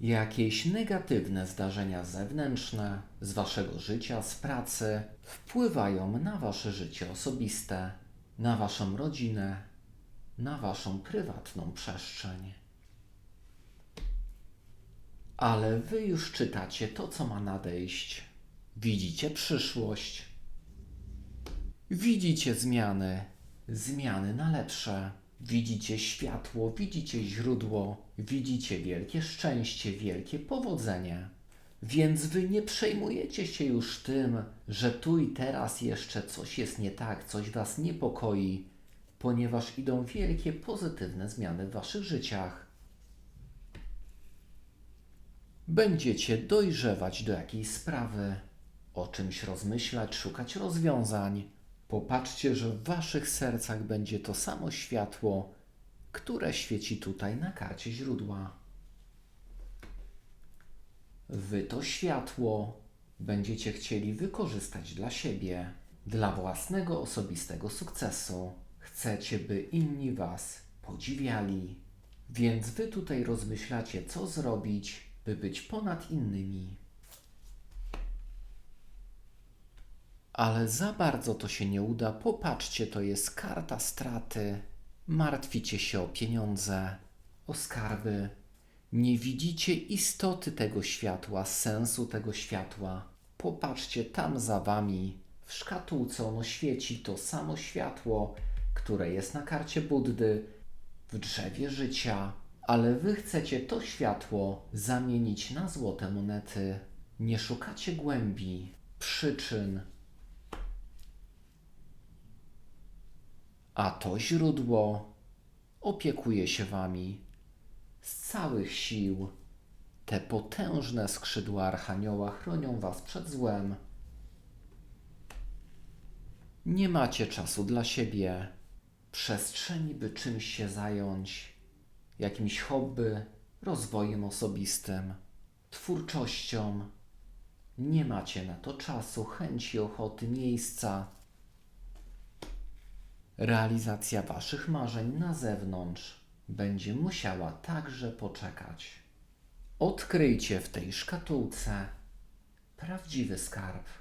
Jakieś negatywne zdarzenia zewnętrzne z waszego życia, z pracy wpływają na wasze życie osobiste, na waszą rodzinę, na waszą prywatną przestrzeń. Ale wy już czytacie to, co ma nadejść. Widzicie przyszłość. Widzicie zmiany, zmiany na lepsze. Widzicie światło, widzicie źródło, widzicie wielkie szczęście, wielkie powodzenie. Więc wy nie przejmujecie się już tym, że tu i teraz jeszcze coś jest nie tak, coś was niepokoi, ponieważ idą wielkie pozytywne zmiany w waszych życiach. Będziecie dojrzewać do jakiejś sprawy, o czymś rozmyślać, szukać rozwiązań. Popatrzcie, że w waszych sercach będzie to samo światło, które świeci tutaj na karcie źródła. Wy to światło będziecie chcieli wykorzystać dla siebie, dla własnego osobistego sukcesu. Chcecie, by inni was podziwiali. Więc wy tutaj rozmyślacie, co zrobić, by być ponad innymi. Ale za bardzo to się nie uda. Popatrzcie, to jest karta straty. Martwicie się o pieniądze, o skarby. Nie widzicie istoty tego światła, sensu tego światła. Popatrzcie tam za wami. W szkatułce ono świeci to samo światło, które jest na karcie Buddy, w drzewie życia. Ale wy chcecie to światło zamienić na złote monety. Nie szukacie głębi, przyczyn, a to źródło opiekuje się wami z całych sił. Te potężne skrzydła Archanioła chronią was przed złem. Nie macie czasu dla siebie, przestrzeni, by czymś się zająć, jakimś hobby, rozwojem osobistym, twórczością. Nie macie na to czasu, chęci, ochoty, miejsca realizacja waszych marzeń na zewnątrz będzie musiała także poczekać. Odkryjcie w tej szkatułce prawdziwy skarb.